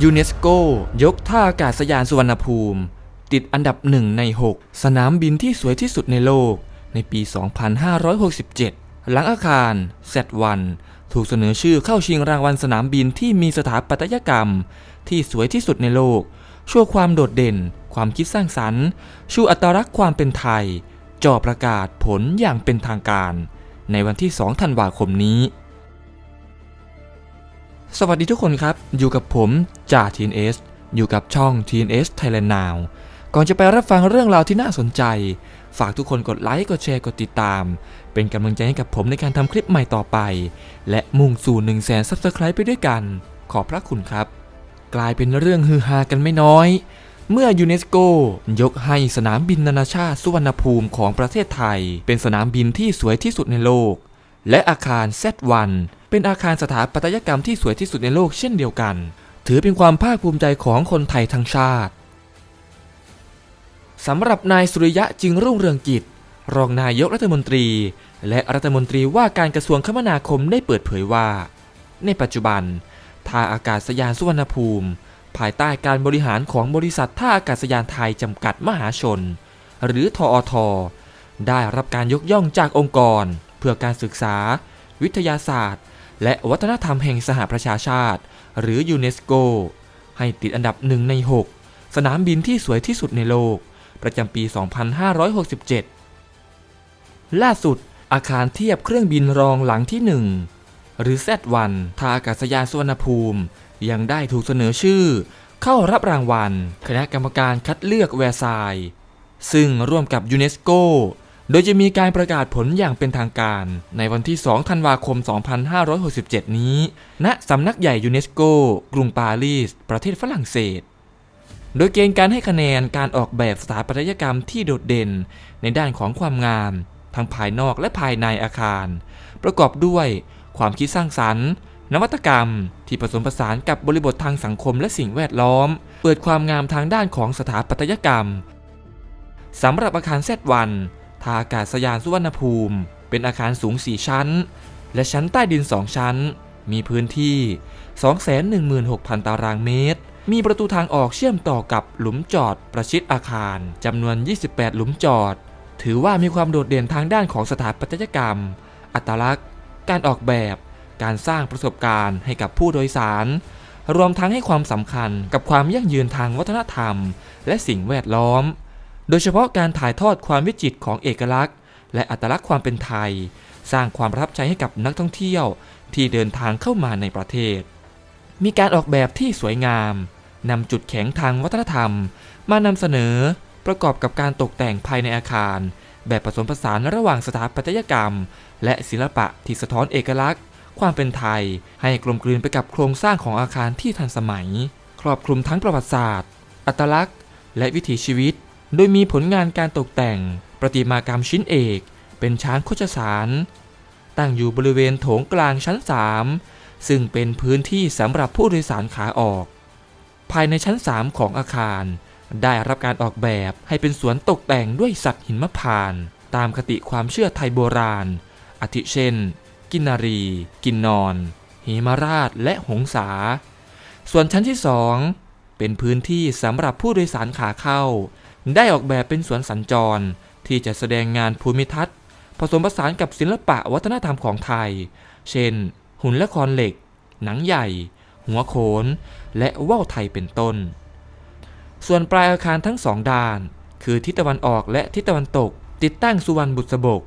ยูเนสโกยกท่าอากาศยานสุวรรณภูมิ ติดอันดับหนึ่งใน 6 สนามบินที่สวยที่สุดในโลก ในปี 2567 หลังอาคาร Z1 ถูกเสนอชื่อเข้าชิงรางวัลสนามบินที่มีสถาปัตยกรรม ที่สวยที่สุดในโลก ชั่วความโดดเด่น ความคิดสร้างสรรค์ ชูอัตลักษณ์ความเป็นไทยจ่อประกาศผลอย่างเป็นทางการ ในวันที่ 2 ธันวาคมนี้ สวัสดีทุกคนครับ อยู่กับผมจ่า TNS อยู่กับช่อง TNS Thailand Now ก่อนจะไปรับฟังเรื่องราวที่น่าสนใจ ฝากทุกคนกดไลค์ กดแชร์ กดติดตาม เป็นกำลังใจให้กับผมในการทำคลิปใหม่ต่อไป และมุ่งสู่1 0 0 0 0แสน Subscribe ไปด้วยกัน ขอบพระคุณครับ กลายเป็นเรื่องฮือฮากันไม่น้อย เมื่อยูเนสโกยกให้สนามบินนานาชาติสุวรรณภูมิของประเทศไทย เป็นสนามบินที่สวยที่สุดในโลก และอาคาร Z1 เป็นอาคารสถาปัตยกรรมที่สวยที่สุดในโลกเช่นเดียวกัน ถือเป็นความภาคภูมิใจของคนไทยทั้งชาติสำหรับนายสุริยะจึงรุ่งเรืองกิจ รองนายกรัฐมนตรี และรัฐมนตรีว่าการกระทรวงคมนาคมได้เปิดเผยว่า ในปัจจุบัน ท่าอากาศยานสุวรรณภูมิ ภายใต้การบริหารของบริษัทท่าอากาศยานไทยจำกัดมหาชน หรือทอท ได้รับการยกย่องจากองค์กร พื่อการศึกษา วิทยาศาสตร์ และวัฒนธรรมแห่งสหประชาชาติ หรือยูเนสโก ให้ติดอันดับหนึ่งใน 6 สนามบินที่สวยที่สุดในโลก ประจำปี 2567 ล่าสุดอาคารเทียบเครื่องบินรองหลังที่ 1 หรือ Z1 ท่าอากาศยานสุวรรณภูมิ ยังได้ถูกเสนอชื่อ เข้ารับรางวัล คณะกรรมการคัดเลือกแวร์ซายน์ซึ่งร่วมกับยูเนสโก โดยจะมีการประกาศผลอย่างเป็นทางการในวันที่ 2 ธันวาคม 2567 นี้ ณ สำนักใหญ่ยูเนสโก กรุงปารีส ประเทศฝรั่งเศส โดยเกณฑ์การให้คะแนนการออกแบบสถาปัตยกรรมที่โดดเด่น ในด้านของความงาม ทั้งภายนอกและภายในอาคาร ประกอบด้วยความคิดสร้างสรรค์ นวัตกรรม ที่ผสมผสานกับบริบททางสังคมและสิ่งแวดล้อม เปิดความงามทางด้านของสถาปัตยกรรมสำหรับอาคารเซตวัน ท่าอากาศยานสุวรรณภูมิ เป็นอาคารสูง 4 ชั้น และชั้นใต้ดิน 2 ชั้น มีพื้นที่ 216,000 ตารางเมตร มีประตูทางออกเชื่อมต่อกับหลุมจอดประชิดอาคารจำนวน 28 หลุมจอด ถือว่ามีความโดดเด่นทางด้านของสถาปัตยกรรม อัตลักษณ์ การออกแบบ การสร้างประสบการณ์ให้กับผู้โดยสาร รวมทั้งให้ความสำคัญกับความยั่งยืนทางวัฒนธรรม และสิ่งแวดล้อม โดยเฉพาะการถ่ายทอดความวิจิตรของเอกลักษณ์ และอัตลักษณ์ความเป็นไทย สร้างความประทับใจให้กับนักท่องเที่ยวที่เดินทางเข้ามาในประเทศ มีการออกแบบที่สวยงามนำจุดแข็งทางวัฒนธรรม มานำเสนอประกอบกับการตกแต่งภายในอาคาร แบบผสมผสานระหว่างสถาปัตยกรรม และศิลปะที่สะท้อนเอกลักษณ์ ความเป็นไทย ให้กลมกลืนไปกับโครงสร้างของอาคารที่ทันสมัย ครอบคลุมทั้งประวัติศาสตร์ อัตลักษณ์ และวิถีชีวิต โดยมีผลงานการตกแต่งประติมากรรมชิ้นเอก เป็นช้างโคชสาร ตั้งอยู่บริเวณโถงกลางชั้น 3 ซึ่งเป็นพื้นที่สำหรับผู้โดยสารขาออก ภายในชั้น 3 ของอาคาร ได้รับการออกแบบให้เป็นสวนตกแต่งด้วยสัตว์หินมะพร้านตามคติความเชื่อไทยโบราณ อาทิเช่น กินนารี กินนอนเหมาราชและหงสาส่วนชั้นที่2เป็นพื้นที่สำหรับผู้โดยสารขาเข้า ได้ออกแบบเป็นสวนสัญจร ที่จะแสดงงานภูมิทัศน์ ผสมผสานกับศิลปะวัฒนธรรมของไทย เช่น หุ่นละครเหล็ก หนังใหญ่ หัวโขน และว่าวไทยเป็นต้น ส่วนปลายอาคารทั้งสองด้าน คือทิศตะวันออกและทิศตะวันตก ติดตั้งสุวรรณบุษบก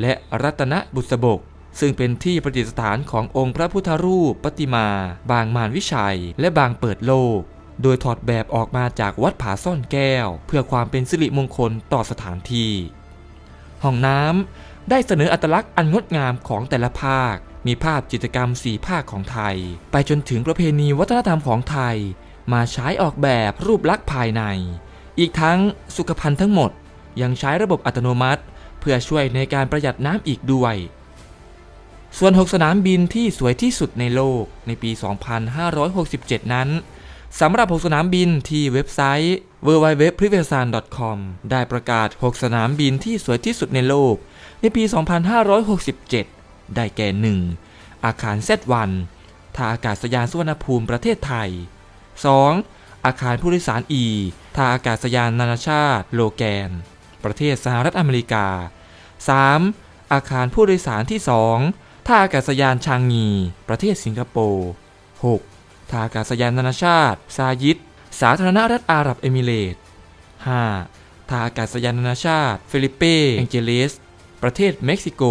และรัตนบุษบกซึ่งเป็นที่ประดิษฐานขององค์พระพุทธรูปปฏิมา บางมารวิชัย และบางเปิดโลก โดยถอดแบบออกมาจากวัดผาซ่อนแก้ว เพื่อความเป็นสิริมงคลต่อสถานที่ ห้องน้ำได้เสนออัตลักษณ์อันงดงามของแต่ละภาค มีภาพจิตรกรรมสีภาคของไทย ไปจนถึงประเพณีวัฒนธรรมของไทย มาใช้ออกแบบรูปลักษณ์ภายใน อีกทั้งสุขภัณฑ์ทั้งหมด ยังใช้ระบบอัตโนมัติ เพื่อช่วยในการประหยัดน้ำอีกด้วยส่วน 6 สนามบินที่สวยที่สุดในโลกในปี 2567 นั้น สำหรับ 6 สนามบินที่เว็บไซต์ www.privesan.com ได้ประกาศ 6 สนามบินที่สวยที่สุดในโลก ในปี 2567 ได้แก่ 1. อาคารเซตวันท่าอากาศยานสุวรรณภูมิประเทศไทย 2. อาคารผู้โดยสาร E ท่าอากาศยานนานาชาติ โลแกน ประเทศสหรัฐอเมริกา 3. อาคารผู้โดยสารที่ 2ท่าอากาศยานชางงี ประเทศสิงคโปร์ 6. ท่าอากาศยานนานาชาติ ซายิดสาธารณรัฐอาหรับเอมิเรตส์ 5. ท่าอากาศยานนานาชาติ ฟิลิปเปแองเจลิส ประเทศเม็กซิโก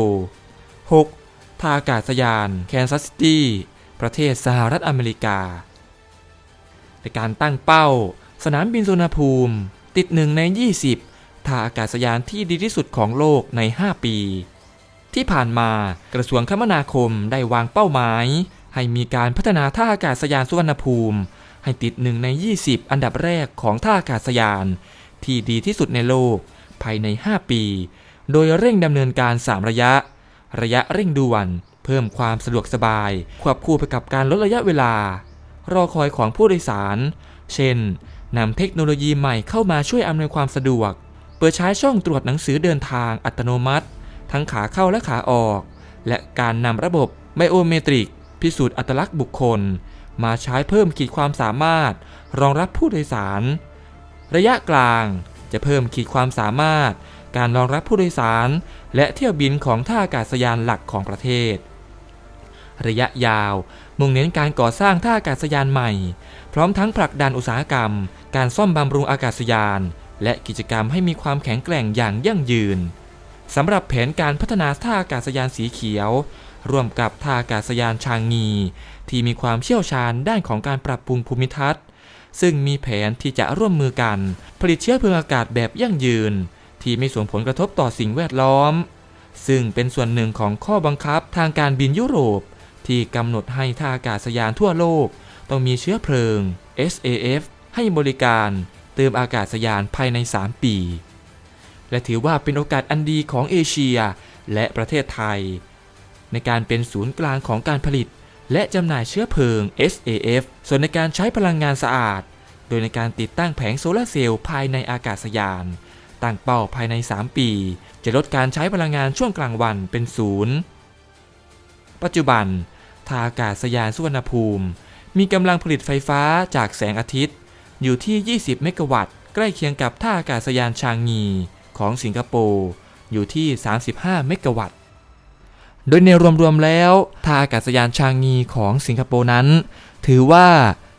6. ท่าอากาศยานแคนซัสซิตี้ ประเทศสหรัฐอเมริกา ในการตั้งเป้า สนามบินสุวรรภูมิ ติดหนึ่งใน 20 ท่าอากาศยานที่ดีที่สุดของโลกใน 5 ปี ที่ผ่านมากระทรวงคมนาคมได้วางเป้าหมาย ให้มีการพัฒนาท่าอากาศยานสุวรรณภูมิ ให้ติดหนึ่งใน 20 อันดับแรกของท่าอากาศยาน ที่ดีที่สุดในโลก ภายใน 5 ปี โดยเร่งดำเนินการ 3 ระยะ ระยะเร่งด่วน เพิ่มความสะดวกสบาย ควบคู่ไปกับการลดระยะเวลา รอคอยของผู้โดยสาร เช่นนำเทคโนโลยีใหม่เข้ามาช่วยอำนวยความสะดวก เปิดใช้ช่องตรวจหนังสือเดินทางอัตโนมัติ ทั้งขาเข้าและขาออก และการนำระบบไบโอเมตริก พิสูจน์อัตลักษณ์บุคคล มาใช้เพิ่มขีดความสามารถ รองรับผู้โดยสาร ระยะกลางจะเพิ่มขีดความสามารถ การรองรับผู้โดยสาร และเที่ยวบินของท่าอากาศยานหลักของประเทศ ระยะยาวมุ่งเน้นการก่อสร้างท่าอากาศยานใหม่ พร้อมทั้งผลักดันอุตสาหกรรม การซ่อมบำรุงอากาศยาน และกิจกรรมให้มีความแข็งแกร่งอย่างยั่งยืนสำหรับแผนการพัฒนาท่าอากาศยานสีเขียว ร่วมกับท่าอากาศยานชางงี ที่มีความเชี่ยวชาญด้านของการปรับปรุงภูมิทัศน์ ซึ่งมีแผนที่จะร่วมมือกัน ผลิตเชื้อเพลิงอากาศแบบยั่งยืน ที่ไม่ส่งผลกระทบต่อสิ่งแวดล้อม ซึ่งเป็นส่วนหนึ่งของข้อบังคับทางการบินยุโรป ที่กำหนดให้ท่าอากาศยานทั่วโลก ต้องมีเชื้อเพลิง SAF ให้บริการเติมอากาศยานภายใน 3 ปี และถือว่าเป็นโอกาสอันดีของเอเชีย และประเทศไทย ในการเป็นศูนย์กลางของการผลิต และจำหน่ายเชื้อเพลิง SAF ส่วนในการใช้พลังงานสะอาด โดยในการติดตั้งแผงโซลาร์เซลล์ภายในอากาศยาน ตั้งเป้าภายใน 3 ปี จะลดการใช้พลังงานช่วงกลางวันเป็นศูนย์ปัจจุบันท่าอากาศยานสุวรรณภูมิ มีกำลังผลิตไฟฟ้าจากแสงอาทิตย์ อยู่ที่ 20 เมกะวัตต์ ใกล้เคียงกับท่าอากาศยานชางงีของสิงคโปร์ อยู่ที่ 35 เมกะวัตต์ โดยในรวมๆแล้วท่าอากาศยานชางงีของสิงคโปร์นั้น ถือว่า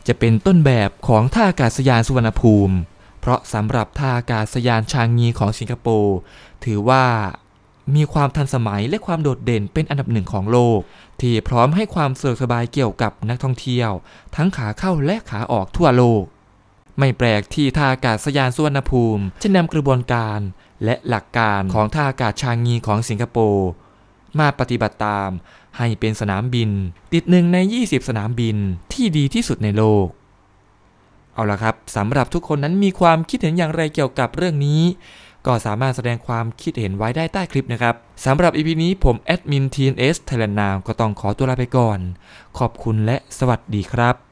จะเป็นต้นแบบของท่าอากาศยานสุวรรณภูมิ เพราะสำหรับท่าอากาศยานชางงีของสิงคโปร์ถือว่ามีความทันสมัยและความโดดเด่นเป็นอันดับหนึ่งของโลก ที่พร้อมให้ความสะดวกสบายเกี่ยวกับนักท่องเที่ยว ทั้งขาเข้าและขาออกทั่วโลก ไม่แปลกที่ท่าอากาศยานสุวรรณภูมิจะนำกระบวนการ และหลักการของท่าอากาศชางงีของสิงคโปร์ มาปฏิบัติตาม ให้เป็นสนามบิน ติดหนึ่งใน 20 สนามบินที่ดีที่สุดในโลก เอาละครับสำหรับทุกคนนั้นมีความคิดเห็นอย่างไรเกี่ยวกับเรื่องนี้ ก็สามารถแสดงความคิดเห็นไว้ได้ใต้คลิปนะครับสำหรับ EP นี้ผมแอดมิน TNS Thailand Now ก็ต้องขอตัวลาไปก่อน ขอบคุณและสวัสดีครับ